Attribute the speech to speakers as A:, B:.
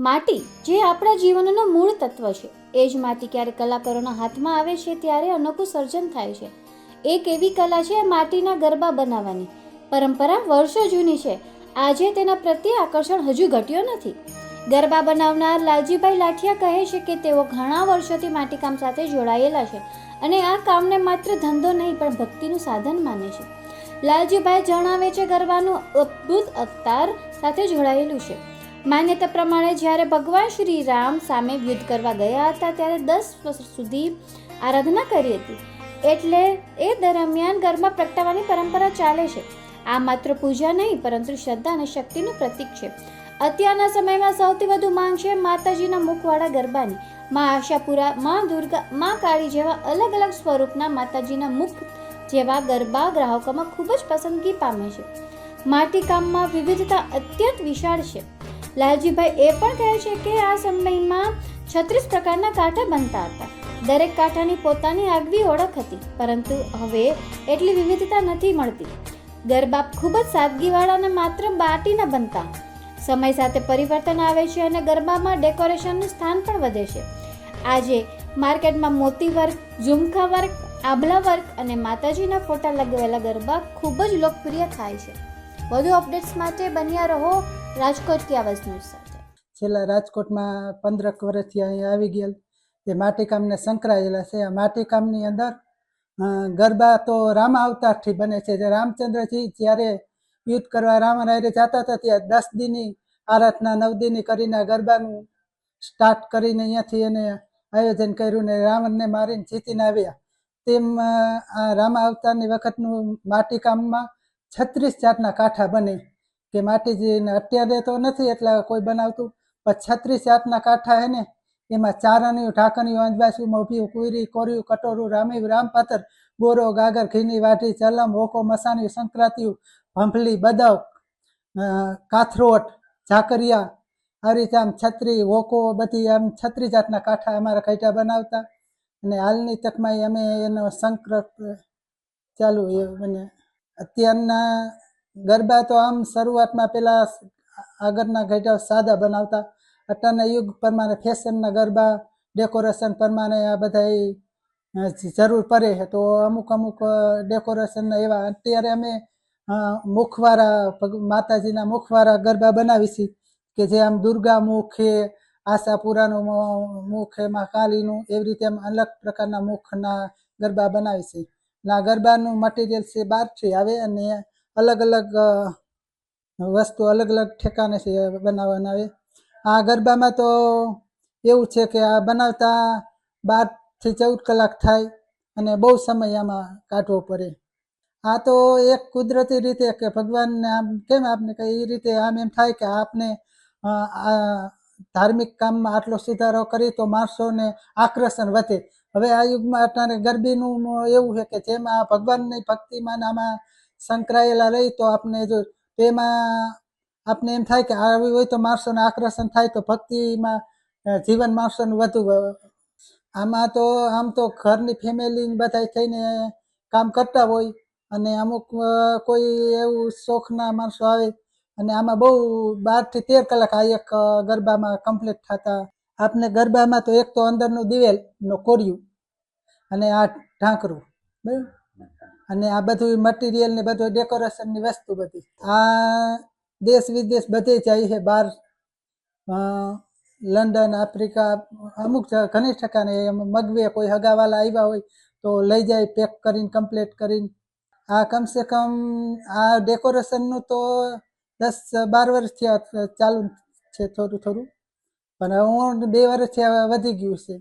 A: માટી જે આપણા જીવનનો મૂળ તત્વ છે. એ જ માટી ક્યારે કલાકારોના હાથમાં આવે છે ત્યારે અનોખું સર્જન થાય છે. એક એવી કલા છે માટીના ગરબા બનાવવાની. પરંપરા વર્ષો જૂની છે. આજે તેના પ્રત્યે આકર્ષણ હજુ ઘટ્યો નથી. ગરબા બનાવનાર લાલજીભાઈ લાઠિયા કહે છે કે તેઓ ઘણા વર્ષોથી માટીકામ સાથે જોડાયેલા છે અને આ કામને માત્ર ધંધો નહીં, પણ ભક્તિનું સાધન માને છે. લાલજીભાઈ જણાવે છે ગરબાનું અદ્ભુત અવતાર સાથે જોડાયેલું છે. માન્યતા પ્રમાણે જ્યારે ભગવાન શ્રી રામ સામે યુદ્ધ કરવા ગયા હતા, ત્યારે દસ વર્ષ સુધી આરાધના કરી હતી. એટલે એ દરમિયાન ગરબા પ્રગટાવવાની પરંપરા ચાલે છે. આ માત્ર પૂજા નહીં, પરંતુ શ્રદ્ધા અને શક્તિનું પ્રતીક છે. અત્યારના સમયમાં સૌથી વધુ માંગ છે માતાજીના મુખવાળા ગરબાની. મા આશાપુરા, મા દુર્ગા, મા કાળી જેવા અલગ અલગ સ્વરૂપના માતાજીના મુખ જેવા ગરબા ગ્રાહકોમાં ખૂબ જ પસંદગી પામે છે. માટીકામમાં વિવિધતા અત્યંત વિશાળ છે. લાલજીભાઈ એ પણ કહે છે કે આ સમયમાં છત્રીસ પ્રકારના કાંઠા બનતા હતા. દરેક કાંઠાની પોતાની આગવી ઓળખ હતી, પરંતુ હવે એટલી વિવિધતા નથી મળતી. ગરબા ખૂબ જ સાદગીવાળા અને માત્ર બાટીના બનતા. સમય સાથે પરિવર્તન આવે છે અને ગરબામાં ડેકોરેશનનું સ્થાન પણ વધે છે. આજે માર્કેટમાં મોતી વર્ક ઝુમખા વર્ક આભલા વર્ક અને માતાજીના ફોટા લગાવેલા ગરબા ખૂબ જ લોકપ્રિય થાય છે. વધુ અપડેટ્સ માટે બન્યા રહો રાજકોટ કે આવાજ ન્યૂઝ સાથે
B: છેલ્લા રાજકોટમાં પંદરક વર્ષથી અહીં આવી ગયેલ. તે માટીકામને સંકળાયેલા છે. આ માટીકામની અંદર ગરબા તો રામ અવતારથી બને છે. જે રામચંદ્રજી જ્યારે યુદ્ધ કરવા રામ રાયરે જતા હતા, ત્યાં દસ દિનની આરાધના નવ દિનની કરીને ગરબાનું સ્ટાર્ટ કરીને અહીંયાથી એને આયોજન કર્યું ને રાવણને મારીને જીતીને આવ્યા. તેમ આ રામ અવતારની વખતનું માટીકામમાં છત્રીસ જાતના કાંઠા બને. કે માટીજીને અત્યારે તો નથી એટલા કોઈ બનાવતું, પણ છત્રીસ જાતના કાંઠા હે ને, એમાં ચારણિયું ઢાંકણિયું અંજવાસું મોભિયું કુરી કોર્યું, કટોરું રામી રામપાતર, બોરો, ગાગર, ઘીની વાઢી ચલમ હોકો મસાણિયું સંક્રાંતિયું, ભંભલી બદવ કાથરોટ, ઝાકરિયા આમ છત્રી, હોકો, બધી આમ છત્રી જાતના કાંઠા અમારા કૈટા બનાવતા. અને હાલની તકમાં અમે એનો સંક્રત ચાલુ એ બને અત્યારના ગરબા તો આમ શરૂઆતમાં પેલા આગળના ઘટા સાદા બનાવતા. અત્યારના યુગ પ્રમાણે ફેશનના ગરબા, ડેકોરેશન પ્રમાણે આ બધા જરૂર પડે છે. તો અમુક અમુક ડેકોરેશનના એવા અત્યારે અમે મુખવારા માતાજીના મુખવાળા ગરબા બનાવી છીએ કે જે આમ દુર્ગા મુખ છે, આશાપુરાનું મુખ એમાં કાલીનું, એવી રીતે આમ અલગ પ્રકારના મુખના ગરબા બનાવી છે. આ ગરબાનું મટીરિયલ છે બહારથી આવે અને અલગ અલગ વસ્તુ અલગ અલગ ઠેકાણે છે બનાવવાના આવે આ ગરબામાં તો એવું છે કે આ બનાવતા બારથી ચૌદ કલાક થાય અને બહુ સમય આમાં કાઢવો પડે. આ તો એક કુદરતી રીતે કે ભગવાનને આમ કેમ આપને કે એ રીતે આમ એમ થાય કે આપને આ ધાર્મિક કામમાં આટલો સુધારો કરી તો માણસોને આકર્ષણ વધે. હવે આ યુગમાં અત્યારે ગરબીનું એવું છે કે જેમાં ભગવાનની ભક્તિમાં આમાં સંકળાયેલા રહી તો આપને જો તેમાં આપને એમ થાય કે આવી હોય તો માણસોને આકર્ષણ થાય તો ભક્તિમાં જીવન માણસોનું વધુ આમાં તો આમ તો ઘરની ફેમિલી બધા થઈને કામ કરતા હોય અને અમુક કોઈ એવું શોખના માણસો આવે અને આમાં બહુ બારથી તેર કલાક આ એક ગરબામાં કમ્પ્લીટ થતા આપને ગરબામાં તો એક તો અંદરનું દિવેલ નો કોર્યું અને આ ઢાંકરું, બરાબર? અને આ બધું મટીરિયલ ને બધું ડેકોરેશનની વસ્તુ બધી. આ દેશ વિદેશ બધે જાય છે, બહાર લંડન, આફ્રિકા, અમુક ઘણી ટકાને મગવે કોઈ હગાવાલા આવ્યા હોય તો લઈ જાય પેક કરીને કમ્પ્લીટ કરીને. આ કમસે કમ આ ડેકોરેશનનું તો દસ, બાર વર્ષથી ચાલુ છે થોડું થોડું. પણ હું બે વર્ષથી વધી ગયું છે.